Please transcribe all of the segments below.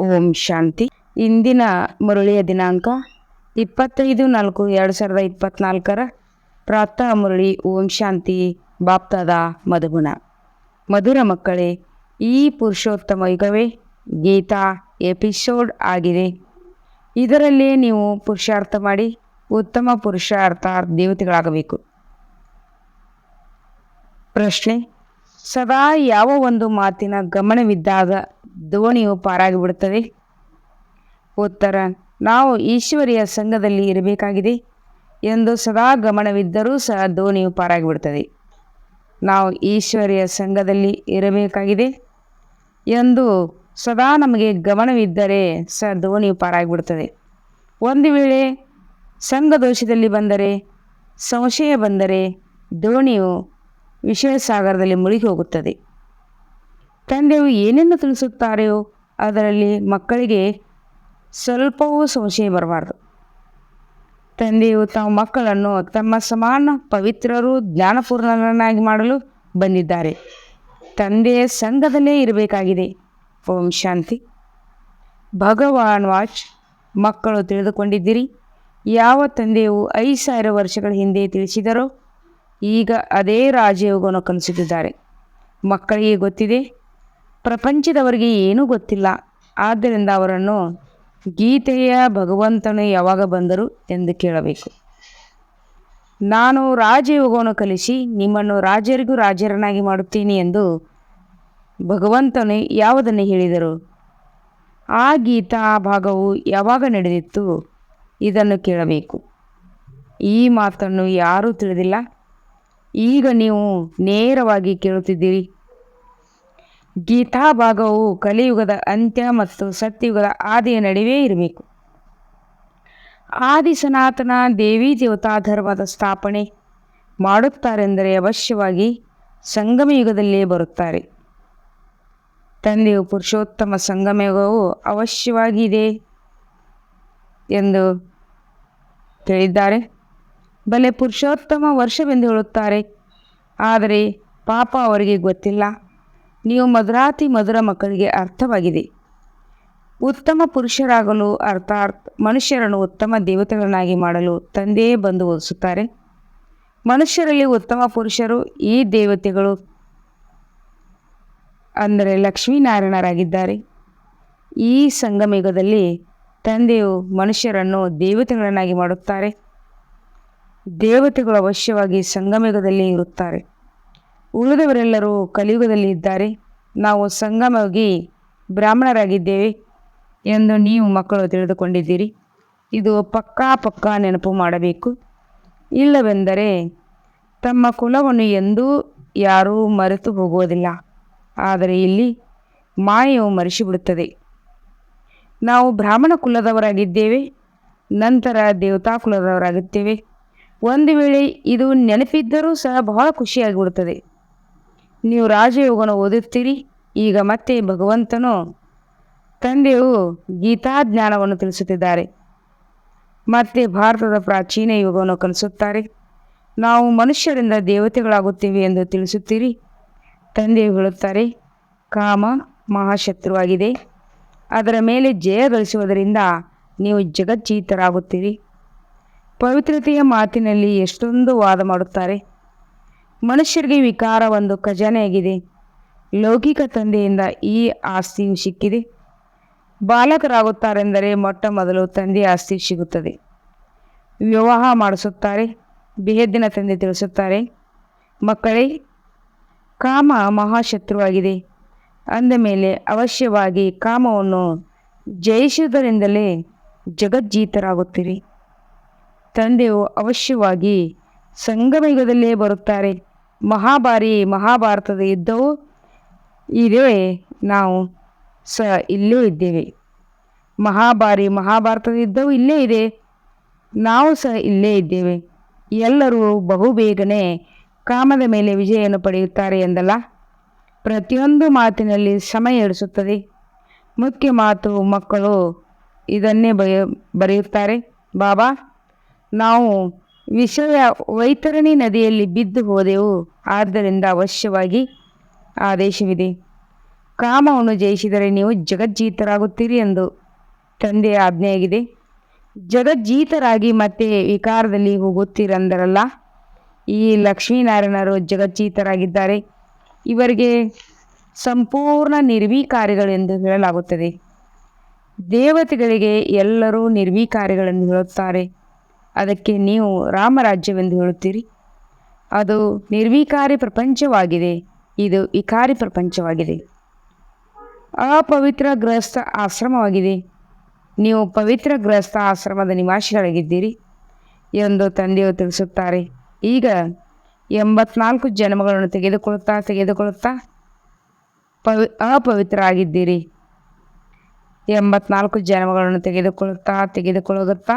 ಓಂ ಶಾಂತಿ. ಇಂದಿನ ಮುರಳಿಯ ದಿನಾಂಕ ಇಪ್ಪತ್ತೈದು ನಾಲ್ಕು ಎರಡು ಸಾವಿರದ ಇಪ್ಪತ್ನಾಲ್ಕರ ಪ್ರಾತಃ ಮುರಳಿ ಓಂ ಶಾಂತಿ ಬಾಪ್ತದ ಮಧುಗುಣ. ಮಧುರ ಮಕ್ಕಳೇ, ಈ ಪುರುಷೋತ್ತಮ ಯುಗವೇ ಗೀತಾ ಎಪಿಸೋಡ್ ಆಗಿದೆ. ಇದರಲ್ಲಿ ನೀವು ಪುರುಷಾರ್ಥ ಮಾಡಿ ಉತ್ತಮ ಪುರುಷಾರ್ಥ ದೇವತೆಗಳಾಗಬೇಕು. ಪ್ರಶ್ನೆ ಸದಾ ಯಾವ ಒಂದು ಮಾತಿನ ಗಮನವಿದ್ದಾಗ ದೋಣಿಯು ಪಾರಾಗಿಬಿಡುತ್ತದೆ. ಉತ್ತರ, ನಾವು ಈಶ್ವರಿಯ ಸಂಘದಲ್ಲಿ ಇರಬೇಕಾಗಿದೆ ಎಂದು ಸದಾ ಗಮನವಿದ್ದರೂ ಸಹ ದೋಣಿಯು ಪಾರಾಗಿಬಿಡುತ್ತದೆ. ನಾವು ಈಶ್ವರಿಯ ಸಂಘದಲ್ಲಿ ಇರಬೇಕಾಗಿದೆ ಎಂದು ಸದಾ ನಮಗೆ ಗಮನವಿದ್ದರೆ ಸಹ ದೋಣಿಯು ಪಾರಾಗಿಬಿಡುತ್ತದೆ. ಒಂದು ವೇಳೆ ಸಂಘ ದೋಷದಲ್ಲಿ ಬಂದರೆ, ಸಂಶಯ ಬಂದರೆ ದೋಣಿಯು ವಿಷಯ ಸಾಗರದಲ್ಲಿ ಮುಳುಗಿ ಹೋಗುತ್ತದೆ ತಂದೆಯು ಏನನ್ನು ತಿಳಿಸುತ್ತಾರೆಯೋ ಅದರಲ್ಲಿ ಮಕ್ಕಳಿಗೆ ಸ್ವಲ್ಪವೂ ಸಂಶಯ ಬರಬಾರ್ದು. ತಂದೆಯು ತಮ್ಮ ಮಕ್ಕಳನ್ನು ತಮ್ಮ ಸಮಾನ ಪವಿತ್ರರು ಜ್ಞಾನಪೂರ್ಣರನ್ನಾಗಿ ಮಾಡಲು ಬಂದಿದ್ದಾರೆ. ತಂದೆಯ ಸಂಘದಲ್ಲೇ ಇರಬೇಕಾಗಿದೆ. ಓಂ ಶಾಂತಿ. ಭಗವಾನ್ ವಾಚ್, ಮಕ್ಕಳು ತಿಳಿದುಕೊಂಡಿದ್ದೀರಿ. ಯಾವ ತಂದೆಯು ಐದು ಸಾವಿರ ವರ್ಷಗಳ ಹಿಂದೆ ತಿಳಿಸಿದರೋ ಈಗ ಅದೇ ರಾಜಯೋಗವನ್ನು ಕಲಿಸುತ್ತಿದ್ದಾರೆ ಮಕ್ಕಳಿಗೆ ಗೊತ್ತಿದೆ? ಪ್ರಪಂಚದವರಿಗೆ ಏನೂ ಗೊತ್ತಿಲ್ಲ. ಆದ್ದರಿಂದ ಅವರನ್ನು ಗೀತೆಯ ಭಗವಂತನು ಯಾವಾಗ ಬಂದರು ಎಂದು ಕೇಳಬೇಕು. ನಾನು ರಾಜಯೋಗವನ್ನು ಕಲಿಸಿ ನಿಮ್ಮನ್ನು ರಾಜರಿಗೂ ರಾಜರನ್ನಾಗಿ ಮಾಡುತ್ತೀನಿ ಎಂದು ಭಗವಂತನು ಯಾವುದನ್ನು ಹೇಳಿದರು? ಆ ಗೀತಾ ಭಾಗವು ಯಾವಾಗ ನಡೆದಿತ್ತು? ಇದನ್ನು ಕೇಳಬೇಕು. ಈ ಮಾತನ್ನು ಯಾರೂ ತಿಳಿದಿಲ್ಲ. ಈಗ ನೀವು ನೇರವಾಗಿ ಕೇಳುತ್ತಿದ್ದೀರಿ. ಗೀತಾ ಭಾಗವು ಕಲಿಯುಗದ ಅಂತ್ಯ ಮತ್ತು ಸತ್ಯಯುಗದ ಆದಿಯ ನಡುವೆ ಇರಬೇಕು. ಆದಿ ಸನಾತನ ದೇವಿ ದೇವತಾ ಧರ್ಮದ ಸ್ಥಾಪನೆ ಮಾಡುತ್ತಾರೆಂದರೆ ಅವಶ್ಯವಾಗಿ ಸಂಗಮ ಯುಗದಲ್ಲೇ ಬರುತ್ತಾರೆ. ತಂದೆಯು ಪುರುಷೋತ್ತಮ ಸಂಗಮಯುಗವು ಅವಶ್ಯವಾಗಿದೆ ಎಂದು ತಿಳಿದ್ದಾರೆ ಬಲೆ ಪುರುಷೋತ್ತಮ ವರ್ಷವೆಂದು ಹೇಳುತ್ತಾರೆ. ಆದರೆ ಪಾಪ ಅವರಿಗೆ ಗೊತ್ತಿಲ್ಲ. ನೀವು ಮಧುರಾತಿ ಮಧುರ ಮಕ್ಕಳಿಗೆ ಅರ್ಥವಾಗಿದೆ. ಉತ್ತಮ ಪುರುಷರಾಗಲು ಅರ್ಥಾತ್ ಮನುಷ್ಯರನ್ನು ಉತ್ತಮ ದೇವತೆಗಳನ್ನಾಗಿ ಮಾಡಲು ತಂದೆಯೇ ಬಂದು ಓದಿಸುತ್ತಾರೆ. ಮನುಷ್ಯರಲ್ಲಿ ಉತ್ತಮ ಪುರುಷರು ಈ ದೇವತೆಗಳು ಅಂದರೆ ಲಕ್ಷ್ಮೀನಾರಾಯಣರಾಗಿದ್ದಾರೆ. ಈ ಸಂಗಮಯುಗದಲ್ಲಿ ತಂದೆಯು ಮನುಷ್ಯರನ್ನು ದೇವತೆಗಳನ್ನಾಗಿ ಮಾಡುತ್ತಾರೆ. ದೇವತೆಗಳು ಅವಶ್ಯವಾಗಿ ಸಂಗಮಯುಗದಲ್ಲಿ ಇರುತ್ತಾರೆ. ಉಳಿದವರೆಲ್ಲರೂ ಕಲಿಯುಗದಲ್ಲಿ ಇದ್ದಾರೆ. ನಾವು ಸಂಗಮವಾಗಿ ಬ್ರಾಹ್ಮಣರಾಗಿದ್ದೇವೆ ಎಂದು ನೀವು ಮಕ್ಕಳು ತಿಳಿದುಕೊಂಡಿದ್ದೀರಿ. ಇದು ಪಕ್ಕಾ ಪಕ್ಕಾ ನೆನಪು ಮಾಡಬೇಕು. ಇಲ್ಲವೆಂದರೆ ತಮ್ಮ ಕುಲವನ್ನು ಎಂದೂ ಯಾರೂ ಮರೆತು ಹೋಗುವುದಿಲ್ಲ. ಆದರೆ ಇಲ್ಲಿ ಮಾಯವು ಮರೆಸಿಬಿಡುತ್ತದೆ. ನಾವು ಬ್ರಾಹ್ಮಣ ಕುಲದವರಾಗಿದ್ದೇವೆ, ನಂತರ ದೇವತಾ ಕುಲದವರಾಗುತ್ತೇವೆ. ಒಂದು ವೇಳೆ ಇದು ನೆನಪಿದ್ದರೂ ಸಹ ಬಹಳ ಖುಷಿಯಾಗಿಬಿಡುತ್ತದೆ. ನೀವು ರಾಜಯೋಗನ ಓದುತ್ತೀರಿ, ಈಗ ಮತ್ತೆ ಭಗವಂತನು ತಂದೆಯು ಗೀತಾಜ್ಞಾನವನ್ನು ತಿಳಿಸುತ್ತಿದ್ದಾರೆ. ಮತ್ತೆ ಭಾರತದ ಪ್ರಾಚೀನ ಯುಗವನ್ನು ಕಲಿಸುತ್ತಾರೆ. ನಾವು ಮನುಷ್ಯರಿಂದ ದೇವತೆಗಳಾಗುತ್ತೇವೆ ಎಂದು ತಿಳಿಸುತ್ತೀರಿ. ತಂದೆಯು ಹೇಳುತ್ತಾರೆ, ಕಾಮ ಮಹಾಶತ್ರುವಾಗಿದೆ. ಅದರ ಮೇಲೆ ಜಯ ಗಳಿಸುವುದರಿಂದ ನೀವು ಜಗಜ್ಜೀತರಾಗುತ್ತೀರಿ. ಪವಿತ್ರತೆಯ ಮಾತಿನಲ್ಲಿ ಎಷ್ಟೊಂದು ವಾದ ಮಾಡುತ್ತಾರೆ. ಮನುಷ್ಯರಿಗೆ ವಿಕಾರ ಒಂದು ಖಜಾನೆಯಾಗಿದೆ. ಲೌಕಿಕ ತಂದೆಯಿಂದ ಈ ಆಸ್ತಿಯು ಸಿಕ್ಕಿದೆ. ಬಾಲಕರಾಗುತ್ತಾರೆಂದರೆ ಮೊಟ್ಟ ಮೊದಲು ತಂದೆಯ ಆಸ್ತಿ ಸಿಗುತ್ತದೆ. ವಿವಾಹ ಮಾಡಿಸುತ್ತಾರೆ. ಬೇಹದ್ದಿನ ತಂದೆ ತಿಳಿಸುತ್ತಾರೆ. ಮಕ್ಕಳೇ, ಕಾಮ ಮಹಾಶತ್ರುವಾಗಿದೆ. ಅಂದ ಮೇಲೆ ಅವಶ್ಯವಾಗಿ ಕಾಮವನ್ನು ಜಯಿಸುವುದರಿಂದಲೇ ಜಗಜ್ಜೀತರಾಗುತ್ತೀರಿ. ತಂದೆಯು ಅವಶ್ಯವಾಗಿ ಸಂಗಮಯುಗದಲ್ಲೇ ಬರುತ್ತಾರೆ. ಮಹಾಭಾರಿ ಮಹಾಭಾರತದ ಯುದ್ಧವು ಇದೇ ನಾವು ಸ ಇಲ್ಲೇ ಇದ್ದೇವೆ. ಮಹಾಭಾರಿ ಮಹಾಭಾರತದ ಯುದ್ಧವು ಇಲ್ಲೇ ಇದೆ. ನಾವು ಸಹ ಇಲ್ಲೇ ಇದ್ದೇವೆ. ಎಲ್ಲರೂ ಬಹುಬೇಗನೆ ಕಾಮದ ಮೇಲೆ ವಿಜಯವನ್ನು ಪಡೆಯುತ್ತಾರೆ ಎಂದಲ್ಲ? ಪ್ರತಿಯೊಂದು ಮಾತಿನಲ್ಲಿ ಸಮಯ ಇಡಿಸುತ್ತದೆ ಮುಖ್ಯ ಮಾತು ಮಕ್ಕಳು ಇದನ್ನೇ ಬಯ ಬರೆಯುತ್ತಾರೆ. ಬಾಬಾ ನಾವು ವಿಷಯ ವೈತರಣಿ ನದಿಯಲ್ಲಿ ಬಿದ್ದು ಹೋದೆವು. ಆದ್ದರಿಂದ ಅವಶ್ಯವಾಗಿ ಆದೇಶವಿದೆ. ಕಾಮವನ್ನು ಜಯಿಸಿದರೆ ನೀವು ಜಗಜ್ಜೀತರಾಗುತ್ತೀರಿ ಎಂದು ತಂದೆಯ ಆಜ್ಞೆಯಾಗಿದೆ. ಜಗಜ್ಜೀತರಾಗಿ ಮತ್ತೆ ವಿಕಾರದಲ್ಲಿ ಹೋಗುತ್ತೀರಂದರಲ್ಲ? ಈ ಲಕ್ಷ್ಮೀನಾರಾಯಣರು ಜಗಜ್ಜೀತರಾಗಿದ್ದಾರೆ. ಇವರಿಗೆ ಸಂಪೂರ್ಣ ನಿರ್ವೀಕಾರಿಗಳೆಂದು ಹೇಳಲಾಗುತ್ತದೆ. ದೇವತೆಗಳಿಗೆ ಎಲ್ಲರೂ ನಿರ್ವೀಕಾರಿಗಳೆಂದು ಹೇಳುತ್ತಾರೆ. ಅದಕ್ಕೆ ನೀವು ರಾಮರಾಜ್ಯವೆಂದು ಹೇಳುತ್ತೀರಿ? ಅದು ನಿರ್ವಿಕಾರಿ ಪ್ರಪಂಚವಾಗಿದೆ. ಇದು ವಿಕಾರಿ ಪ್ರಪಂಚವಾಗಿದೆ. ಅಪವಿತ್ರ ಗೃಹಸ್ಥ ಆಶ್ರಮವಾಗಿದೆ. ನೀವು ಪವಿತ್ರ ಗೃಹಸ್ಥ ಆಶ್ರಮದ ನಿವಾಸಿಗಳಾಗಿದ್ದೀರಿ ಎಂದು ತಂದೆಯು ತಿಳಿಸುತ್ತಾರೆ. ಈಗ ಎಂಬತ್ನಾಲ್ಕು ಜನ್ಮಗಳನ್ನು ತೆಗೆದುಕೊಳ್ಳುತ್ತಾ ತೆಗೆದುಕೊಳ್ಳುತ್ತಾ ಪವಿ ಅಪವಿತ್ರ ಆಗಿದ್ದೀರಿ ಎಂಬತ್ನಾಲ್ಕು ಜನ್ಮಗಳನ್ನು ತೆಗೆದುಕೊಳ್ಳುತ್ತಾ ತೆಗೆದುಕೊಳ್ಳುತ್ತಾ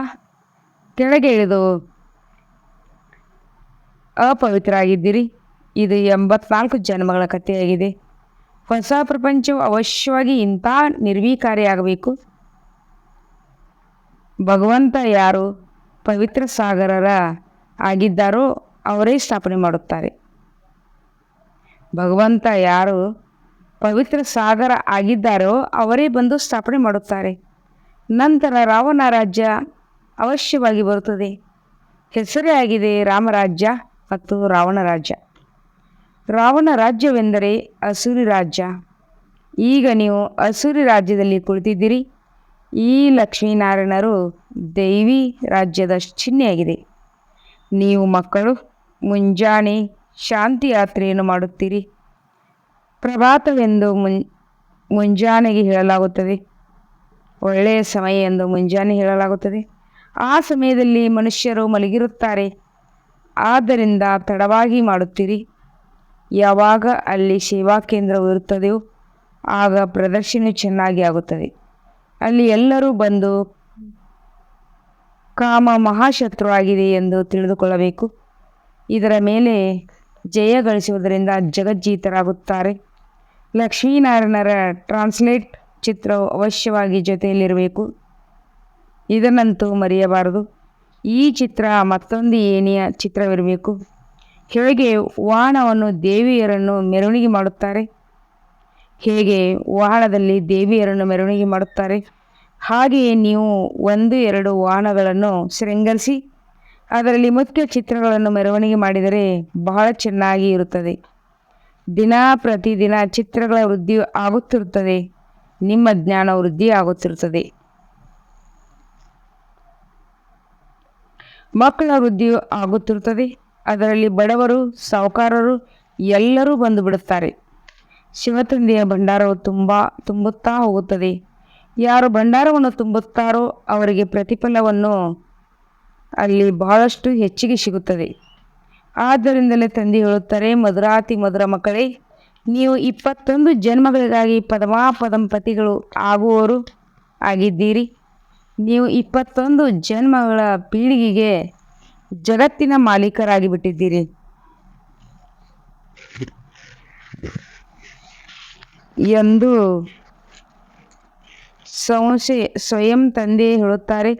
ಕೆಳಗೆ ಇಳಿದು ಅಪವಿತ್ರ ಆಗಿದ್ದೀರಿ ಇದು ಎಂಬತ್ನಾಲ್ಕು ಜನ್ಮಗಳ ಕಥೆಯಾಗಿದೆ. ಹೊಸ ಪ್ರಪಂಚವು ಅವಶ್ಯವಾಗಿ ಇಂಥ ನಿರ್ವೀಕಾರಿಯಾಗಬೇಕು. ಭಗವಂತ ಯಾರು ಪವಿತ್ರ ಸಾಗರರ ಆಗಿದ್ದಾರೋ ಅವರೇ ಸ್ಥಾಪನೆ ಮಾಡುತ್ತಾರೆ. ಭಗವಂತ ಯಾರು ಪವಿತ್ರ ಸಾಗರ ಆಗಿದ್ದಾರೋ ಅವರೇ ಬಂದು ಸ್ಥಾಪನೆ ಮಾಡುತ್ತಾರೆ. ನಂತರ ರಾವಣ ರಾಜ್ಯ ಅವಶ್ಯವಾಗಿ ಬರುತ್ತದೆ. ಹೆಸರೇ ಆಗಿದೆ ರಾಮರಾಜ್ಯ ಮತ್ತು ರಾವಣ ರಾಜ್ಯ. ರಾವಣ ರಾಜ್ಯವೆಂದರೆ ಅಸುರಿ ರಾಜ್ಯ. ಈಗ ನೀವು ಅಸುರಿ ರಾಜ್ಯದಲ್ಲಿ ಕುಳಿತಿದ್ದೀರಿ. ಈ ಲಕ್ಷ್ಮೀನಾರಾಯಣರು ದೈವಿ ರಾಜ್ಯದ ಚಿಹ್ನೆಯಾಗಿದೆ. ನೀವು ಮಕ್ಕಳು, ಮುಂಜಾನೆ ಶಾಂತಿ ಯಾತ್ರೆಯನ್ನು ಮಾಡುತ್ತೀರಿ. ಪ್ರಭಾತವೆಂದು ಮುಂ, ಮುಂಜಾನೆಗೆ ಹೇಳಲಾಗುತ್ತದೆ. ಒಳ್ಳೆಯ ಸಮಯ ಎಂದು ಮುಂಜಾನೆ ಹೇಳಲಾಗುತ್ತದೆ. ಆ ಸಮಯದಲ್ಲಿ ಮನುಷ್ಯರು ಮಲಗಿರುತ್ತಾರೆ. ಆದ್ದರಿಂದ ತಡವಾಗಿ ಮಾಡುತ್ತೀರಿ. ಯಾವಾಗ ಅಲ್ಲಿ ಸೇವಾ ಕೇಂದ್ರವು ಇರುತ್ತದೆಯೋ ಆಗ ಪ್ರದರ್ಶನ ಚೆನ್ನಾಗಿ ಆಗುತ್ತದೆ. ಅಲ್ಲಿ ಎಲ್ಲರೂ ಬಂದು ಕಾಮ ಮಹಾಶತ್ರು ಆಗಿದೆ ಎಂದು ತಿಳಿದುಕೊಳ್ಳಬೇಕು. ಇದರ ಮೇಲೆ ಜಯ ಗಳಿಸುವುದರಿಂದ ಜಗಜ್ಜೀತರಾಗುತ್ತಾರೆ. ಲಕ್ಷ್ಮೀನಾರಾಯಣರ ಟ್ರಾನ್ಸ್ಲೇಟ್ ಚಿತ್ರವು ಅವಶ್ಯವಾಗಿ ಜೊತೆಯಲ್ಲಿರಬೇಕು. ಇದನ್ನಂತೂ ಮರೆಯಬಾರದು. ಈ ಚಿತ್ರ ಮತ್ತೊಂದು ಏಣಿಯ ಚಿತ್ರವಿರಬೇಕು. ಹೇಗೆ ವಾಹನವನ್ನು ದೇವಿಯರನ್ನು ಮೆರವಣಿಗೆ ಮಾಡುತ್ತಾರೆ? ಹೇಗೆ ವಾಹನದಲ್ಲಿ ದೇವಿಯರನ್ನು ಮೆರವಣಿಗೆ ಮಾಡುತ್ತಾರೆ? ಹಾಗೆಯೇ ನೀವು ಒಂದು, ಎರಡು ವಾಹನಗಳನ್ನು ಶೃಂಗರಿಸಿ, ಅದರಲ್ಲಿ ಮುಖ್ಯ ಚಿತ್ರಗಳನ್ನು ಮೆರವಣಿಗೆ ಮಾಡಿದರೆ ಬಹಳ ಚೆನ್ನಾಗಿ ಇರುತ್ತದೆ. ದಿನ ಪ್ರತಿದಿನ ಚಿತ್ರಗಳ ವೃದ್ಧಿ ಆಗುತ್ತಿರುತ್ತದೆ. ನಿಮ್ಮ ಜ್ಞಾನ ವೃದ್ಧಿ ಆಗುತ್ತಿರುತ್ತದೆ ಮಕ್ಕಳ ವೃದ್ಧಿಯು ಆಗುತ್ತಿರುತ್ತದೆ. ಅದರಲ್ಲಿ ಬಡವರು, ಸಾಹುಕಾರರು ಎಲ್ಲರೂ ಬಂದು ಬಿಡುತ್ತಾರೆ ಶಿವತಂದೆಯ ಭಂಡಾರವು ತುಂಬ ತುಂಬುತ್ತಾ ಹೋಗುತ್ತದೆ. ಯಾರು ಭಂಡಾರವನ್ನು ತುಂಬುತ್ತಾರೋ ಅವರಿಗೆ ಪ್ರತಿಫಲವನ್ನು ಅಲ್ಲಿ ಬಹಳಷ್ಟು ಹೆಚ್ಚಿಗೆ ಸಿಗುತ್ತದೆ. ಆದ್ದರಿಂದಲೇ ತಂದೆ ಹೇಳುತ್ತಾರೆ ಮಧುರಾತಿ ಮಧುರ ಮಕ್ಕಳೇ, ನೀವು ಇಪ್ಪತ್ತೊಂದು ಜನ್ಮಗಳಿಗಾಗಿ ಪದಮಾಪದಂಪತಿಗಳು ಆಗುವವರು ಆಗಿದ್ದೀರಿ. ನೀವು ಇಪ್ಪತ್ತೊಂದು ಜನ್ಮಗಳ ಪೀಳಿಗೆಗೆ ಜಗತ್ತಿನ ಮಾಲೀಕರಾಗಿ ಬಿಟ್ಟಿದ್ದೀರಿ ಎಂದು ಸಂಶಯ, ಸ್ವಯಂ ತಂದೆ ಹೇಳುತ್ತಾರೆ.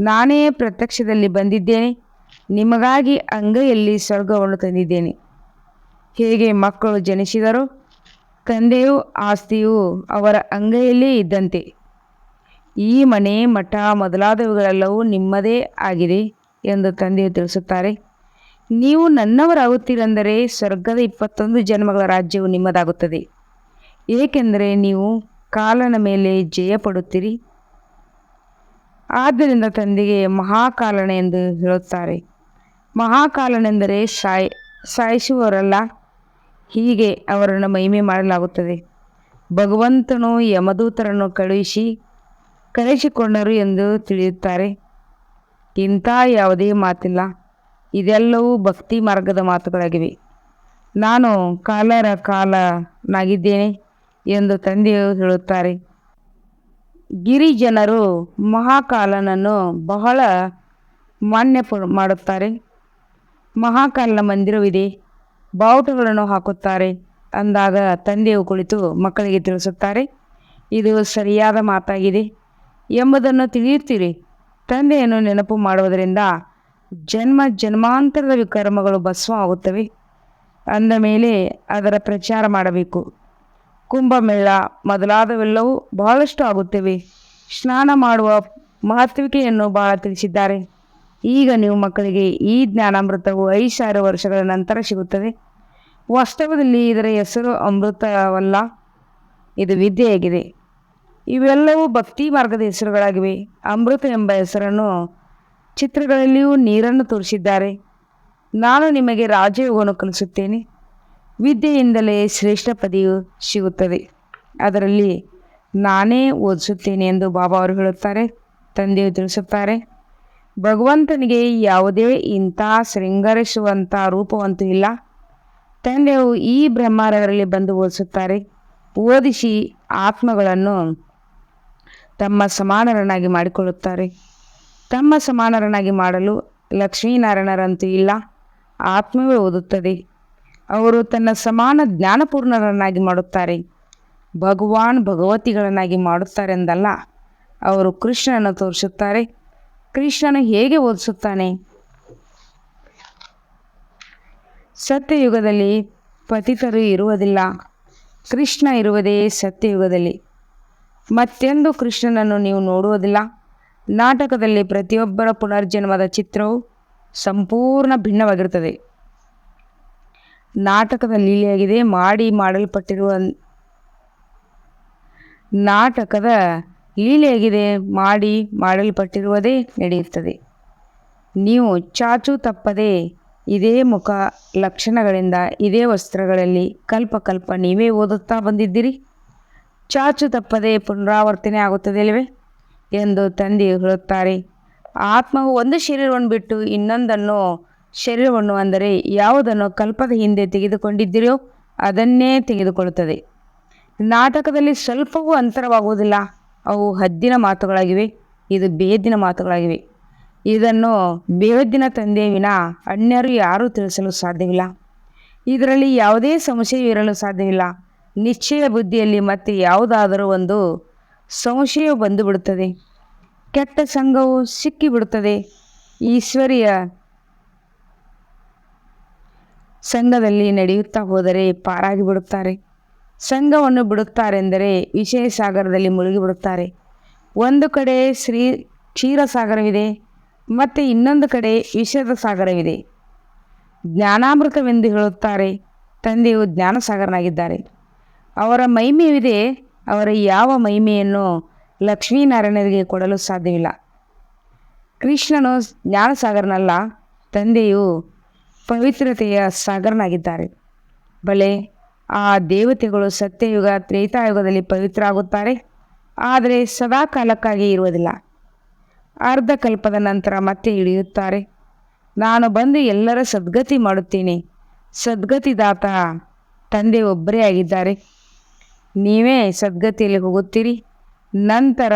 ನಾನೇ ಪ್ರತ್ಯಕ್ಷದಲ್ಲಿ ಬಂದಿದ್ದೇನೆ. ನಿಮಗಾಗಿ ಅಂಗೈಯಲ್ಲಿ ಸ್ವರ್ಗವನ್ನು ತಂದಿದ್ದೇನೆ. ಹೇಗೆ ಮಕ್ಕಳು ಜನಿಸಿದರೋ, ತಂದೆಯು ಆಸ್ತಿಯು ಅವರ ಅಂಗೈಯಲ್ಲೇ ಇದ್ದಂತೆ. ಈ ಮನೆ ಮಠ ಮೊದಲಾದವುಗಳೆಲ್ಲವೂ ನಿಮ್ಮದೇ ಆಗಿದೆ ಎಂದು ತಂದೆಯು ತಿಳಿಸುತ್ತಾರೆ. ನೀವು ನನ್ನವರಾಗುತ್ತೀರೆಂದರೆ ಸ್ವರ್ಗದ ಇಪ್ಪತ್ತೊಂದು ಜನ್ಮಗಳ ರಾಜ್ಯವು ನಿಮ್ಮದಾಗುತ್ತದೆ. ಏಕೆಂದರೆ ನೀವು ಕಾಲನ ಮೇಲೆ ಜಯ ಪಡುತ್ತೀರಿ. ಆದ್ದರಿಂದ ತಂದೆಗೆ ಮಹಾಕಾಲನ ಎಂದು ಹೇಳುತ್ತಾರೆ. ಮಹಾಕಾಲನೆಂದರೆ ಸಾಯ್ ಸಾಯಿಸುವವರಲ್ಲ. ಹೀಗೆ ಅವರನ್ನು ಮಹಿಮೆ ಮಾಡಲಾಗುತ್ತದೆ. ಭಗವಂತನು ಯಮದೂತರನ್ನು ಕಳುಹಿಸಿ ಕಳಿಸಿಕೊಂಡರು ಎಂದು ತಿಳಿಯುತ್ತಾರೆ. ಇಂಥ ಯಾವುದೇ ಮಾತಿಲ್ಲ. ಇದೆಲ್ಲವೂ ಭಕ್ತಿ ಮಾರ್ಗದ ಮಾತುಗಳಾಗಿವೆ. ನಾನು ಕಾಲರ ಕಾಲನಾಗಿದ್ದೇನೆ ಎಂದು ತಂದೆಯು ಹೇಳುತ್ತಾರೆ. ಗಿರಿಜನರು ಮಹಾಕಾಲನನ್ನು ಬಹಳ ಮಾನ್ಯ ಮಾಡುತ್ತಾರೆ. ಮಹಾಕಾಲನ ಮಂದಿರವಿದೆ. ಬಾವುಟಗಳನ್ನು ಹಾಕುತ್ತಾರೆ ಅಂದಾಗ ತಂದೆಯು ಕುಳಿತು ಮಕ್ಕಳಿಗೆ ತಿಳಿಸುತ್ತಾರೆ. ಇದು ಸರಿಯಾದ ಮಾತಾಗಿದೆ. ಎಂಬುದನ್ನು ತಿಳಿಯುತ್ತೀರಿ. ತಂದೆಯನ್ನು ನೆನಪು ಮಾಡುವುದರಿಂದ ಜನ್ಮ ಜನ್ಮಾಂತರದ ವಿಕರ್ಮಗಳು ಭಸ್ವ ಆಗುತ್ತವೆ. ಅಂದ ಮೇಲೆ ಅದರ ಪ್ರಚಾರ ಮಾಡಬೇಕು. ಕುಂಭಮೇಳ ಮೊದಲಾದವೆಲ್ಲವೂ ಬಹಳಷ್ಟು ಆಗುತ್ತವೆ. ಸ್ನಾನ ಮಾಡುವ ಮಹತ್ವಿಕೆಯನ್ನು ಬಹಳ ತಿಳಿಸಿದ್ದಾರೆ. ಈಗ ನೀವು ಮಕ್ಕಳಿಗೆ ಈ ಜ್ಞಾನಾಮೃತವು ಐದು ವರ್ಷಗಳ ನಂತರ ಸಿಗುತ್ತದೆ. ವಾಸ್ತವದಲ್ಲಿ ಇದರ ಹೆಸರು ಅಮೃತವಲ್ಲ. ಇದು ವಿದ್ಯೆಯಾಗಿದೆ. ಇವೆಲ್ಲವೂ ಭಕ್ತಿ ಮಾರ್ಗದ ಹೆಸರುಗಳಾಗಿವೆ. ಅಮೃತ ಎಂಬ ಹೆಸರನ್ನು ಚಿತ್ರಗಳಲ್ಲಿಯೂ ನೀರನ್ನು ತೋರಿಸಿದ್ದಾರೆ. ನಾನು ನಿಮಗೆ ರಾಜಯೋಗವನ್ನು ಕಲಿಸುತ್ತೇನೆ. ವಿದ್ಯೆಯಿಂದಲೇ ಶ್ರೇಷ್ಠ ಪದವಿಯು ಸಿಗುತ್ತದೆ. ಅದರಲ್ಲಿ ನಾನೇ ಓದಿಸುತ್ತೇನೆ ಎಂದು ಬಾಬಾ ಅವರು ಹೇಳುತ್ತಾರೆ. ತಂದೆಯು ತಿಳಿಸುತ್ತಾರೆ, ಭಗವಂತನಿಗೆ ಯಾವುದೇ ಇಂಥ ಶೃಂಗರಿಸುವಂಥ ರೂಪವಂತೂ ಇಲ್ಲ. ತಂದೆಯು ಈ ಬ್ರಹ್ಮಾರರಲ್ಲಿ ಬಂದು ಓದಿಸುತ್ತಾರೆ. ಓದಿಸಿ ಆತ್ಮಗಳನ್ನು ತಮ್ಮ ಸಮಾನರನ್ನಾಗಿ ಮಾಡಿಕೊಳ್ಳುತ್ತಾರೆ. ತಮ್ಮ ಸಮಾನರನ್ನಾಗಿ ಮಾಡಲು ಲಕ್ಷ್ಮೀನಾರಾಯಣರಂತೂ ಇಲ್ಲ, ಆತ್ಮವೇ ಓದುತ್ತದೆ. ಅವರು ತನ್ನ ಸಮಾನ ಜ್ಞಾನಪೂರ್ಣರನ್ನಾಗಿ ಮಾಡುತ್ತಾರೆ. ಭಗವಾನ್ ಭಗವತಿಗಳನ್ನಾಗಿ ಮಾಡುತ್ತಾರೆ ಎಂದಲ್ಲ ಅವರು ಕೃಷ್ಣನನ್ನು ತೋರಿಸುತ್ತಾರೆ. ಕೃಷ್ಣನು ಹೇಗೆ ಓದಿಸುತ್ತಾನೆ? ಸತ್ಯಯುಗದಲ್ಲಿ ಪತಿತರು ಇರುವುದಿಲ್ಲ, ಕೃಷ್ಣ ಇರುವುದೇ ಸತ್ಯಯುಗದಲ್ಲಿ. ಮತ್ತೆಂದು ಕೃಷ್ಣನನ್ನು ನೀವು ನೋಡುವುದಿಲ್ಲ. ನಾಟಕದಲ್ಲಿ ಪ್ರತಿಯೊಬ್ಬರ ಪುನರ್ಜನ್ಮದ ಚಿತ್ರವು ಸಂಪೂರ್ಣ ಭಿನ್ನವಾಗಿರುತ್ತದೆ. ನಾಟಕದ ಲೀಲೆಯಾಗಿದೆ, ಮಾಡಿ ಮಾಡಲ್ಪಟ್ಟಿರುವ ನಾಟಕದ ಲೀಲೆಯಾಗಿದೆ, ಮಾಡಿ ಮಾಡಲ್ಪಟ್ಟಿರುವುದೇ ನಡೆಯುತ್ತದೆ. ನೀವು ಚಾಚು ತಪ್ಪದೆ ಇದೇ ಮುಖ ಲಕ್ಷಣಗಳಿಂದ ಇದೇ ವಸ್ತ್ರಗಳಲ್ಲಿ ಕಲ್ಪ ಕಲ್ಪ ನೀವೇ ಓದುತ್ತಾ ಬಂದಿದ್ದೀರಿ. ಚಾಚು ತಪ್ಪದೆ ಪುನರಾವರ್ತನೆ ಆಗುತ್ತದೆ ಇಲ್ಲವೇ ಎಂದು ತಂದೆ ಹೇಳುತ್ತಾರೆ. ಆತ್ಮವು ಒಂದು ಶರೀರವನ್ನು ಬಿಟ್ಟು ಇನ್ನೊಂದನ್ನು ಶರೀರವನ್ನು ಅಂದರೆ ಯಾವುದನ್ನು ಕಲ್ಪದ ಹಿಂದೆ ತೆಗೆದುಕೊಂಡಿದ್ದೀರೋ ಅದನ್ನೇ ತೆಗೆದುಕೊಳ್ಳುತ್ತದೆ. ನಾಟಕದಲ್ಲಿ ಸ್ವಲ್ಪವೂ ಅಂತರವಾಗುವುದಿಲ್ಲ. ಅವು ಹದ್ದಿನ ಮಾತುಗಳಾಗಿವೆ. ಇದು ಬೇದಿನ ಮಾತುಗಳಾಗಿವೆ. ಇದನ್ನು ಬೇವದ್ದಿನ ತಂದೆಯ ವಿನ ಅನ್ಯರು ಯಾರೂ ತಿಳಿಸಲು ಸಾಧ್ಯವಿಲ್ಲ. ಇದರಲ್ಲಿ ಯಾವುದೇ ಸಮಸ್ಯೆಯೂ ಇರಲು ಸಾಧ್ಯವಿಲ್ಲ. ನಿಶ್ಚಯ ಬುದ್ಧಿಯಲ್ಲಿ ಮತ್ತೆ ಯಾವುದಾದರೂ ಒಂದು ಸಂಶಯ ಬಂದುಬಿಡುತ್ತದೆ. ಕೆಟ್ಟ ಸಂಘವು ಸಿಕ್ಕಿಬಿಡುತ್ತದೆ. ಈಶ್ವರಿಯ ಸಂಘದಲ್ಲಿ ನಡೆಯುತ್ತಾ ಹೋದರೆ ಪಾರಾಗಿ ಬಿಡುತ್ತಾರೆ ಸಂಘವನ್ನು ಬಿಡುತ್ತಾರೆಂದರೆ ವಿಷಯ ಸಾಗರದಲ್ಲಿ ಮುಳುಗಿಬಿಡುತ್ತಾರೆ. ಒಂದು ಕಡೆ ಶ್ರೀ ಕ್ಷೀರಸಾಗರವಿದೆ, ಮತ್ತು ಇನ್ನೊಂದು ಕಡೆ ವಿಷದ ಸಾಗರವಿದೆ ಜ್ಞಾನಾಮೃತವೆಂದು ಹೇಳುತ್ತಾರೆ. ತಂದೆಯು ಜ್ಞಾನಸಾಗರನಾಗಿದ್ದಾರೆ. ಅವರ ಮಹಿಮೆಯಿದೆ, ಅವರ ಯಾವ ಮಹಿಮೆಯನ್ನು ಲಕ್ಷ್ಮೀನಾರಾಯಣರಿಗೆ ಕೊಡಲು ಸಾಧ್ಯವಿಲ್ಲ. ಕೃಷ್ಣನು ಜ್ಞಾನಸಾಗರನಲ್ಲ, ತಂದೆಯು ಪವಿತ್ರತೆಯ ಸಾಗರನಾಗಿದ್ದಾರೆ. ಬಲೆ, ಆ ದೇವತೆಗಳು ಸತ್ಯಯುಗ, ತ್ರೇತಾಯುಗದಲ್ಲಿ ಪವಿತ್ರ ಆಗುತ್ತಾರೆ ಆದರೆ ಸದಾ ಕಾಲಕ್ಕಾಗಿ ಇರುವುದಿಲ್ಲ. ಅರ್ಧ ಕಲ್ಪದ ನಂತರ ಮತ್ತೆ ಇಳಿಯುತ್ತಾರೆ. ನಾನು ಬಂದು ಎಲ್ಲರ ಸದ್ಗತಿ ಮಾಡುತ್ತೇನೆ. ಸದ್ಗತಿದಾತ ತಂದೆ ಒಬ್ಬರೇ ಆಗಿದ್ದಾರೆ. ನೀವೇ ಸದ್ಗತಿಯಲ್ಲಿ ಹೋಗುತ್ತೀರಿ. ನಂತರ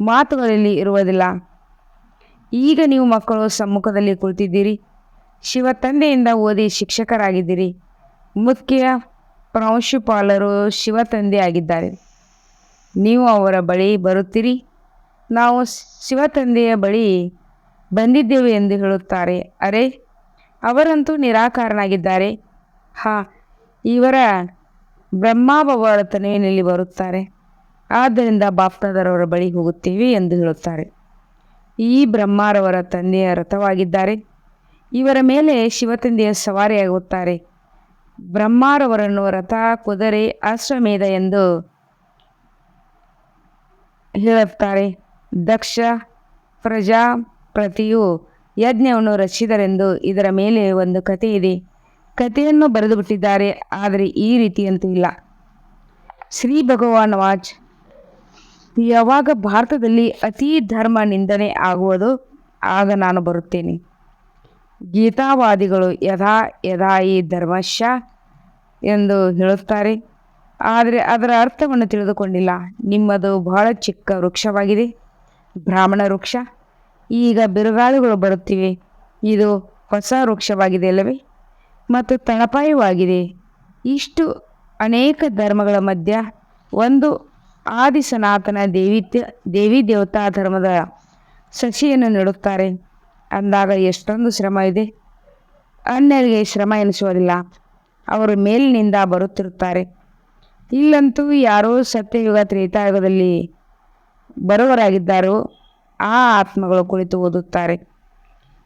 ಮಾತುಗಳಲ್ಲಿ ಇರುವುದಿಲ್ಲ. ಈಗ ನೀವು ಮಕ್ಕಳು ಸಮ್ಮುಖದಲ್ಲಿ ಕುಳಿತಿದ್ದೀರಿ. ಶಿವ ತಂದೆಯಿಂದ ಓದಿ ಶಿಕ್ಷಕರಾಗಿದ್ದೀರಿ. ಮುಖ್ಯ ಪ್ರಾಂಶುಪಾಲರು ಶಿವ ತಂದೆ ಆಗಿದ್ದಾರೆ. ನೀವು ಅವರ ಬಳಿ ಬರುತ್ತೀರಿ. ನಾವು ಶಿವ ತಂದೆಯ ಬಳಿ ಬಂದಿದ್ದೇವೆ ಎಂದು ಹೇಳುತ್ತಾರೆ. ಅರೆ, ಅವರಂತೂ ನಿರಾಕಾರನಾಗಿದ್ದಾರೆ. ಹಾ, ಇವರ ಬ್ರಹ್ಮಾಬವರ ತನೆಯಲ್ಲಿ ಬರುತ್ತಾರೆ? ಆದ್ದರಿಂದ ಬಾಪ್ತಾದರವರ ಬಳಿ ಹೋಗುತ್ತೇವೆ ಎಂದು ಹೇಳುತ್ತಾರೆ. ಈ ಬ್ರಹ್ಮಾರವರ ತಂದೆಯ ರಥವಾಗಿದ್ದಾರೆ. ಇವರ ಮೇಲೆ ಶಿವತಂದೆಯ ಸವಾರಿಯಾಗುತ್ತಾರೆ ಬ್ರಹ್ಮಾರವರನ್ನು ರಥ, ಕುದುರೆ, ಅಶ್ವಮೇಧ ಎಂದು ಹೇಳುತ್ತಾರೆ. ದಕ್ಷ ಪ್ರಜಾಪ್ರತಿಯು ಯಜ್ಞವನ್ನು ರಚಿದರೆಂದು ಇದರ ಮೇಲೆ ಒಂದು ಕಥೆ ಇದೆ ಕಥೆಯನ್ನು ಬರೆದು ಬಿಟ್ಟಿದ್ದಾರೆ, ಆದರೆ ಈ ರೀತಿಯಂತೂ ಇಲ್ಲ. ಶ್ರೀ ಭಗವಾನ್ ವಾಚ್, ಯಾವಾಗ ಭಾರತದಲ್ಲಿ ಅತಿ ಧರ್ಮ ನಿಂದನೆ ಆಗುವುದು, ಆಗ ನಾನು ಬರುತ್ತೇನೆ. ಗೀತಾವಾದಿಗಳು ಯಥಾ ಯಥಾ ಈ ಧರ್ಮಶ ಎಂದು ಹೇಳುತ್ತಾರೆ, ಆದರೆ ಅದರ ಅರ್ಥವನ್ನು ತಿಳಿದುಕೊಂಡಿಲ್ಲ. ನಿಮ್ಮದು ಬಹಳ ಚಿಕ್ಕ ವೃಕ್ಷವಾಗಿದೆ, ಬ್ರಾಹ್ಮಣ ವೃಕ್ಷ. ಈಗ ಬಿರುಗಾಳಿಗಳು ಬರುತ್ತಿವೆ, ಇದು ಹೊಸ ವೃಕ್ಷವಾಗಿದೆ ಅಲ್ಲವೇ? ಮತ್ತು ತಳಪಾಯವಾಗಿದೆ. ಇಷ್ಟು ಅನೇಕ ಧರ್ಮಗಳ ಮಧ್ಯ ಒಂದು ಆದಿ ಸನಾತನ ದೇವಿ ದೇವಿ ದೇವತಾ ಧರ್ಮದ ಸಸಿಯನ್ನು ನೆಡುತ್ತಾರೆ. ಅಂದಾಗ ಎಷ್ಟೊಂದು ಶ್ರಮ ಇದೆ. ಅನ್ಯರಿಗೆ ಶ್ರಮ ಎನಿಸುವುದಿಲ್ಲ. ಅವರು ಮೇಲಿನಿಂದ ಬರುತ್ತಿರುತ್ತಾರೆ. ಇಲ್ಲಂತೂ ಯಾರೋ ಸತ್ಯಯುಗ, ತ್ರೇತಾಯುಗದಲ್ಲಿ ಬರುವರಾಗಿದ್ದಾರೋ, ಆ ಆತ್ಮಗಳು ಕುಳಿತು ಓದುತ್ತಾರೆ.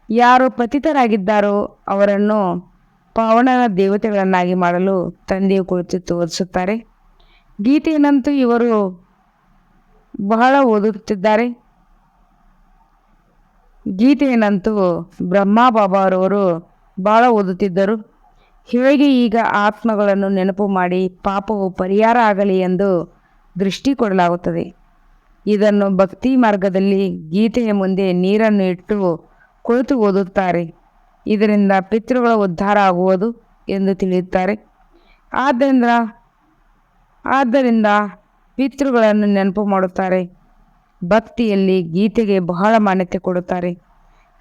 ಯಾರು ಪತಿತರಾಗಿದ್ದಾರೋ, ಅವರನ್ನು ಪಾವನನ ದೇವತೆಗಳನ್ನಾಗಿ ಮಾಡಲು ತಂದೆಯು ಕುಳಿತು ತೋರಿಸುತ್ತಾರೆ. ಗೀತೆಯನ್ನಂತೂ ಇವರು ಬಹಳ ಓದುತ್ತಿದ್ದಾರೆ. ಗೀತೆಯನ್ನಂತೂ ಬ್ರಹ್ಮ ಬಾಬಾರವರು ಬಹಳ ಓದುತ್ತಿದ್ದರು. ಹೇಗೆ ಈಗ ಆತ್ಮಗಳನ್ನು ನೆನಪು ಮಾಡಿ ಪಾಪವು ಪರಿಹಾರ ಆಗಲಿ ಎಂದು ದೃಷ್ಟಿ ಕೊಡಲಾಗುತ್ತದೆ. ಇದನ್ನು ಭಕ್ತಿ ಮಾರ್ಗದಲ್ಲಿ ಗೀತೆಯ ಮುಂದೆ ನೀರನ್ನು ಇಟ್ಟು ಕುಳಿತು ಓದುತ್ತಾರೆ. ಇದರಿಂದ ಪಿತೃಗಳ ಉದ್ಧಾರ ಆಗುವುದು ಎಂದು ತಿಳಿಯುತ್ತಾರೆ. ಆದ್ದರಿಂದ ಆದ್ದರಿಂದ ಪಿತೃಗಳನ್ನು ನೆನಪು ಮಾಡುತ್ತಾರೆ. ಭಕ್ತಿಯಲ್ಲಿ ಗೀತೆಗೆ ಬಹಳ ಮಾನ್ಯತೆ ಕೊಡುತ್ತಾರೆ.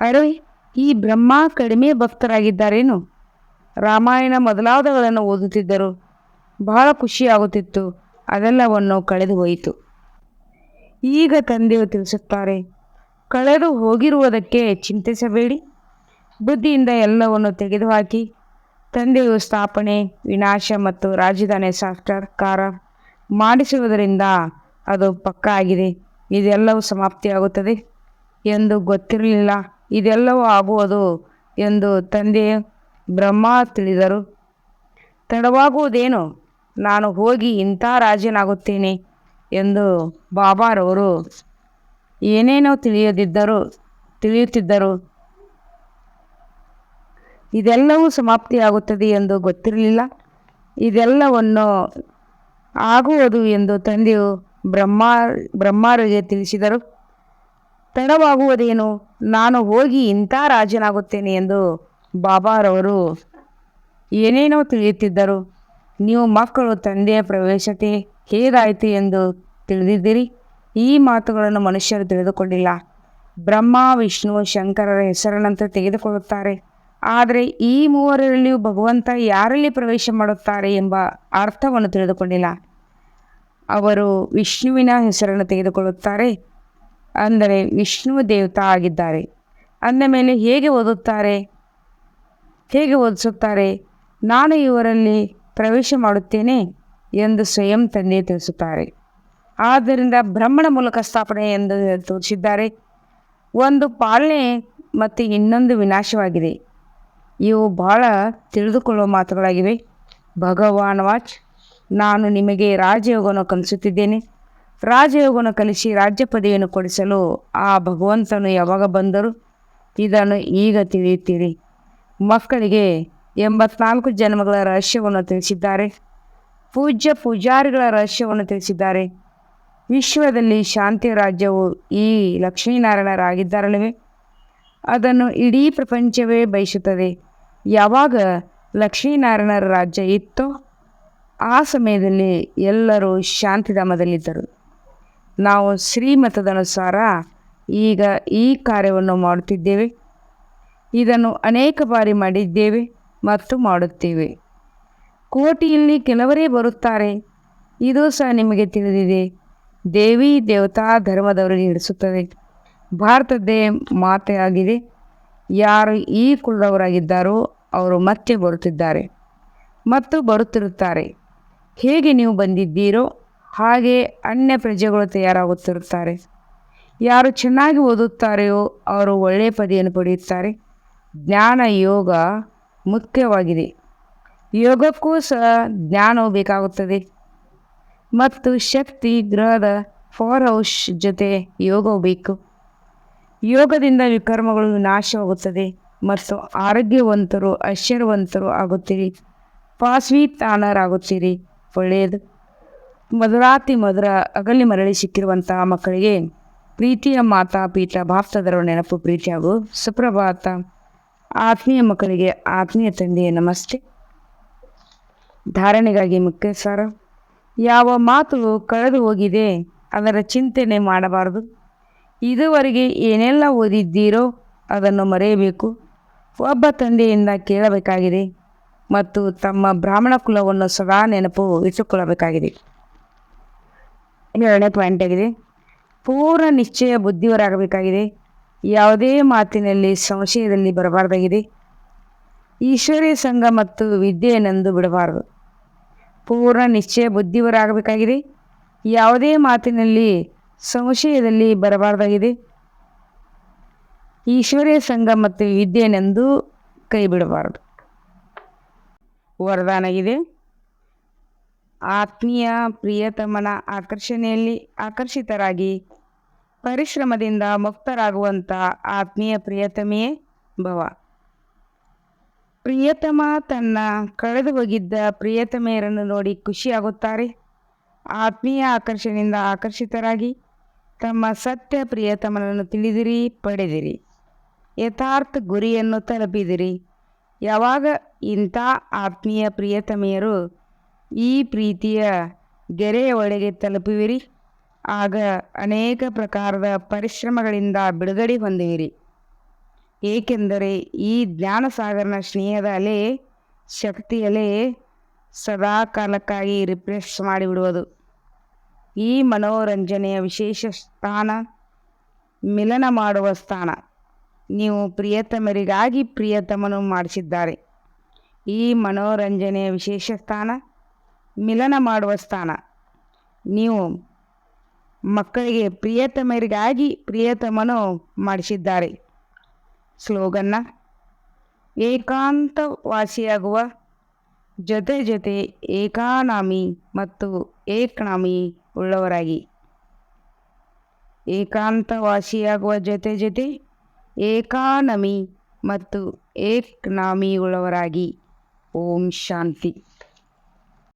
ಅರೆ, ಈ ಬ್ರಹ್ಮ ಕಡಿಮೆ ಭಕ್ತರಾಗಿದ್ದಾರೇನು? ರಾಮಾಯಣ ಮೊದಲಾದಗಳನ್ನು ಓದುತ್ತಿದ್ದರು. ಬಹಳ ಖುಷಿಯಾಗುತ್ತಿತ್ತು. ಅದೆಲ್ಲವನ್ನು ಕಳೆದು ಹೋಯಿತು. ಈಗ ತಂದೆಯು ತಿಳಿಸುತ್ತಾರೆ, ಕಳೆದು ಹೋಗಿರುವುದಕ್ಕೆ ಚಿಂತಿಸಬೇಡಿ. ಬುದ್ಧಿಯಿಂದ ಎಲ್ಲವನ್ನು ತೆಗೆದುಹಾಕಿ, ತಂದೆಯು ಸ್ಥಾಪನೆ, ವಿನಾಶ ಮತ್ತು ರಾಜಧಾನಿ ಸಾಕ್ಷಾತ್ಕಾರ ಮಾಡಿಸುವುದರಿಂದ ಅದು ಪಕ್ಕ ಆಗಿದೆ. ಇದೆಲ್ಲವೂ ಸಮಾಪ್ತಿಯಾಗುತ್ತದೆ ಎಂದು ಗೊತ್ತಿರಲಿಲ್ಲ. ಇದೆಲ್ಲವೂ ಆಗುವುದು ಎಂದು ತಂದೆ ಬ್ರಹ್ಮ ತಿಳಿದರು. ತಡವಾಗುವುದೇನು? ನಾನು ಹೋಗಿ ಇಂಥ ರಾಜನಾಗುತ್ತೇನೆ ಎಂದು ಬಾಬಾರವರು ಏನೇನೋ ತಿಳಿಯದಿದ್ದರು ತಿಳಿಯುತ್ತಿದ್ದರು. ಇದೆಲ್ಲವೂ ಸಮಾಪ್ತಿಯಾಗುತ್ತದೆ ಎಂದು ಗೊತ್ತಿರಲಿಲ್ಲ. ಇದೆಲ್ಲವನ್ನು ಆಗುವುದು ಎಂದು ತಂದೆಯು ಬ್ರಹ್ಮ, ಬ್ರಹ್ಮಾರಿಗೆ ತಿಳಿಸಿದರು. ತಡವಾಗುವುದೇನು? ನಾನು ಹೋಗಿ ಇಂಥ ರಾಜನಾಗುತ್ತೇನೆ ಎಂದು ಬಾಬಾರವರು ಏನೇನೋ ತಿಳಿಯುತ್ತಿದ್ದರು. ನೀವು ಮಕ್ಕಳು, ತಂದೆಯ ಪ್ರವೇಶತೆ ಹೇಗಾಯಿತು ಎಂದು ತಿಳಿದಿದ್ದೀರಿ? ಈ ಮಾತುಗಳನ್ನು ಮನುಷ್ಯರು ತಿಳಿದುಕೊಂಡಿಲ್ಲ. ಬ್ರಹ್ಮ, ವಿಷ್ಣು, ಶಂಕರರ ಹೆಸರನ್ನಂತೆ ತೆಗೆದುಕೊಳ್ಳುತ್ತಾರೆ. ಆದರೆ ಈ ಮೂವರಲ್ಲಿಯೂ ಭಗವಂತ ಯಾರಲ್ಲಿ ಪ್ರವೇಶ ಮಾಡುತ್ತಾರೆ ಎಂಬ ಅರ್ಥವನ್ನು ತಿಳಿದುಕೊಂಡಿಲ್ಲ. ಅವರು ವಿಷ್ಣುವಿನ ಹೆಸರನ್ನು ತೆಗೆದುಕೊಳ್ಳುತ್ತಾರೆ. ಅಂದರೆ ವಿಷ್ಣು ದೇವತಾ ಆಗಿದ್ದಾರೆ. ಅಂದ ಮೇಲೆ ಹೇಗೆ ಓದುತ್ತಾರೆ? ಹೇಗೆ ಓದಿಸುತ್ತಾರೆ? ನಾನು ಇವರಲ್ಲಿ ಪ್ರವೇಶ ಮಾಡುತ್ತೇನೆ ಎಂದು ಸ್ವಯಂ ತಂದೆ ತಿಳಿಸುತ್ತಾರೆ. ಆದ್ದರಿಂದ ಬ್ರಹ್ಮಣ ಮೂಲಕ ಸ್ಥಾಪನೆ ಎಂದು ತೋರಿಸಿದ್ದಾರೆ. ಒಂದು ಪಾಲನೆ ಮತ್ತು ಇನ್ನೊಂದು ವಿನಾಶವಾಗಿದೆ. ಇವು ಬಹಳ ತಿಳಿದುಕೊಳ್ಳುವ ಮಾತುಗಳಾಗಿವೆ. ಭಗವಾನ್ ವಾಚ್, ನಾನು ನಿಮಗೆ ರಾಜಯೋಗವನ್ನು ಕಲಿಸುತ್ತಿದ್ದೇನೆ. ರಾಜಯೋಗವನ್ನು ಕಲಿಸಿ ರಾಜ್ಯ ಪದವಿಯನ್ನು ಕೊಡಿಸಲು ಆ ಭಗವಂತನು ಯಾವಾಗ ಬಂದರು? ಇದನ್ನು ಈಗ ತಿಳಿಯುತ್ತೀರಿ. ಮಕ್ಕಳಿಗೆ ಎಂಬತ್ನಾಲ್ಕು ಜನ್ಮಗಳ ರಹಸ್ಯವನ್ನು ತಿಳಿಸಿದ್ದಾರೆ. ಪೂಜ್ಯ ಪೂಜಾರಿಗಳ ರಹಸ್ಯವನ್ನು ತಿಳಿಸಿದ್ದಾರೆ. ವಿಶ್ವದಲ್ಲಿ ಶಾಂತಿ ರಾಜ್ಯವು ಈ ಲಕ್ಷ್ಮೀನಾರಾಯಣರಾಗಿದ್ದಾರಲ್ಲವೇ? ಅದನ್ನು ಇಡೀ ಪ್ರಪಂಚವೇ ಬಯಸುತ್ತದೆ. ಯಾವಾಗ ಲಕ್ಷ್ಮೀನಾರಾಯಣರ ರಾಜ್ಯ ಇತ್ತೋ ಆ ಸಮಯದಲ್ಲಿ ಎಲ್ಲರೂ ಶಾಂತಿಧಾಮದಲ್ಲಿದ್ದರು. ನಾವು ಶ್ರೀಮತದನುಸಾರ ಈಗ ಈ ಕಾರ್ಯವನ್ನು ಮಾಡುತ್ತಿದ್ದೇವೆ. ಇದನ್ನು ಅನೇಕ ಬಾರಿ ಮಾಡಿದ್ದೇವೆ ಮತ್ತು ಮಾಡುತ್ತೇವೆ. ಕೋಟಿಯಲ್ಲಿ ಕೆಲವರೇ ಬರುತ್ತಾರೆ. ಇದು ಸಹ ನಿಮಗೆ ತಿಳಿದಿದೆ. ದೇವಿ ದೇವತಾ ಧರ್ಮದವರಿಗೆ ಹಿಡಿಸುತ್ತದೆ ಭಾರತದ್ದೇ ಮಾತೆಯಾಗಿದೆ. ಯಾರು ಈ ಕುಲದವರಾಗಿದ್ದಾರೋ ಅವರು ಮತ್ತೆ ಬರುತ್ತಿದ್ದಾರೆ. ಮತ್ತು ಬರುತ್ತಿರುತ್ತಾರೆ. ಹೇಗೆ ನೀವು ಬಂದಿದ್ದೀರೋ ಹಾಗೆ ಅನ್ಯ ಪ್ರಜೆಗಳು ತಯಾರಾಗುತ್ತಿರುತ್ತಾರೆ. ಯಾರು ಚೆನ್ನಾಗಿ ಓದುತ್ತಾರೆಯೋ ಅವರು ಒಳ್ಳೆಯ ಪದವಿಯನ್ನು ಪಡೆಯುತ್ತಾರೆ. ಜ್ಞಾನ ಯೋಗ ಮುಖ್ಯವಾಗಿದೆ. ಯೋಗಕ್ಕೂ ಸಹ ಜ್ಞಾನವು ಬೇಕಾಗುತ್ತದೆ. ಮತ್ತು ಶಕ್ತಿ, ಗ್ರಹದ ಫಾರ್ ಹೌಸ್ ಜೊತೆ ಯೋಗವು ಬೇಕು. ಯೋಗದಿಂದ ವಿಕರ್ಮಗಳು ವಿನಾಶವಾಗುತ್ತದೆ ಮತ್ತು ಆರೋಗ್ಯವಂತರು, ಐಶ್ವರ್ಯವಂತರು ಆಗುತ್ತೀರಿ. ಪಾಸ್ವಿ ತಾಣರಾಗುತ್ತೀರಿ ಒಳ್ಳೆಯದು. ಮಧುರಾತಿ ಮಧುರ ಅಗಲಿ ಮರಳಿ ಸಿಕ್ಕಿರುವಂತಹ ಮಕ್ಕಳಿಗೆ ಪ್ರೀತಿಯ ಮಾತಾ ಪೀಠ ಭಾಪ್ತದರ ನೆನಪು, ಪ್ರೀತಿ ಸುಪ್ರಭಾತ. ಆತ್ಮೀಯ ಮಕ್ಕಳಿಗೆ ಆತ್ಮೀಯ ತಂದೆಯ ನಮಸ್ತೆ. ಧಾರಣೆಗಾಗಿ ಮುಖ್ಯ ಸಾರ. ಯಾವ ಮಾತು ಕಳೆದು ಹೋಗಿದೆ ಅದರ ಚಿಂತನೆ ಮಾಡಬಾರದು. ಇದುವರೆಗೆ ಏನೆಲ್ಲ ಓದಿದ್ದೀರೋ ಅದನ್ನು ಮರೆಯಬೇಕು. ಒಬ್ಬ ತಂದೆಯಿಂದ ಕೇಳಬೇಕಾಗಿದೆ ಮತ್ತು ತಮ್ಮ ಬ್ರಾಹ್ಮಣ ಕುಲವನ್ನು ಸದಾ ನೆನಪು ಇಟ್ಟುಕೊಳ್ಳಬೇಕಾಗಿದೆ. ಎರಡನೇ ಪಾಯಿಂಟ್ ಆಗಿದೆ. ಪೂರ್ಣ ನಿಶ್ಚಯ ಬುದ್ಧಿವರಾಗಬೇಕಾಗಿದೆ. ಯಾವುದೇ ಮಾತಿನಲ್ಲಿ ಸಂಶಯದಲ್ಲಿ ಬರಬಾರ್ದಾಗಿದೆ. ಈಶ್ವರ್ಯ ಸಂಘ ಮತ್ತು ವಿದ್ಯೆಯನ್ನೆಂದು ಬಿಡಬಾರದು. ಪೂರ್ಣ ನಿಶ್ಚಯ ಬುದ್ಧಿವರಾಗಬೇಕಾಗಿದೆ. ಯಾವುದೇ ಮಾತಿನಲ್ಲಿ ಸಂಶಯದಲ್ಲಿ ಬರಬಾರ್ದಾಗಿದೆ. ಈಶ್ವರ್ಯ ಸಂಘ ಮತ್ತು ವಿದ್ಯೆನೆಂದು ಕೈ ಬಿಡಬಾರದು. ಇದೆ. ಆತ್ಮೀಯ ಪ್ರಿಯತಮನ ಆಕರ್ಷಣೆಯಲ್ಲಿ ಆಕರ್ಷಿತರಾಗಿ ಪರಿಶ್ರಮದಿಂದ ಮುಕ್ತರಾಗುವಂಥ ಆತ್ಮೀಯ ಪ್ರಿಯತಮೆಯೇ ಭವ. ಪ್ರಿಯತಮ ತನ್ನ ಕಳೆದು ಹೋಗಿದ್ದ ಪ್ರಿಯತಮೆಯರನ್ನು ನೋಡಿ ಖುಷಿಯಾಗುತ್ತಾರೆ. ಆತ್ಮೀಯ ಆಕರ್ಷಣೆಯಿಂದ ಆಕರ್ಷಿತರಾಗಿ ತಮ್ಮ ಸತ್ಯ ಪ್ರಿಯತಮನನ್ನು ತಿಳಿದಿರಿ, ಪಡೆದಿರಿ. ಯಥಾರ್ಥ ಗುರಿಯನ್ನು ತಲುಪಿದಿರಿ. ಯಾವಾಗ ಇಂಥ ಆತ್ಮೀಯ ಪ್ರಿಯತಮೆಯರು ಈ ಪ್ರೀತಿಯ ಗೆರೆಯ ಒಳಗೆ ತಲುಪುವಿರಿ, ಆಗ ಅನೇಕ ಪ್ರಕಾರದ ಪರಿಶ್ರಮಗಳಿಂದ ಬಿಡುಗಡೆ ಹೊಂದುವಿರಿ. ಏಕೆಂದರೆ ಈ ಜ್ಞಾನಸಾಗರನ ಸ್ನೇಹದ ಅಲೆ ಶಕ್ತಿ ಅಲೆ ಸದಾ ಕಾಲಕ್ಕಾಗಿ ರಿಪ್ರೆಸ್ ಮಾಡಿಬಿಡುವುದು. ಈ ಮನೋರಂಜನೆಯ ವಿಶೇಷ ಸ್ಥಾನ, ಮಿಲನ ಮಾಡುವ ಸ್ಥಾನ. ನೀವು ಪ್ರಿಯತಮರಿಗಾಗಿ ಪ್ರಿಯತಮನು ಮಾಡಿಸಿದ್ದಾರೆ. ಈ ಮನೋರಂಜನೆಯ ವಿಶೇಷ ಸ್ಥಾನ, ಮಿಲನ ಮಾಡುವ ಸ್ಥಾನ. ನೀವು ಮಕ್ಕಳಿಗೆ ಪ್ರಿಯತಮರಿಗಾಗಿ ಪ್ರಿಯತಮನು ಮಾಡಿಸಿದ್ದಾರೆ. ಸ್ಲೋಗನ್ನ, ಏಕಾಂತವಾಸಿಯಾಗುವ, ಜೊತೆ ಜೊತೆ ಏಕಾನಾಮಿ ಮತ್ತು ಏಕನಾಮಿ ಉಳ್ಳವರಾಗಿ. ಏಕಾಂತವಾಸಿಯಾಗುವ, ಜೊತೆ ಜೊತೆ ಏಕಾನಮಿ ಮತ್ತು ಏಕ್ನಾಮಿಯುಳ್ಳವರಾಗಿ. ಓಂ ಶಾಂತಿ.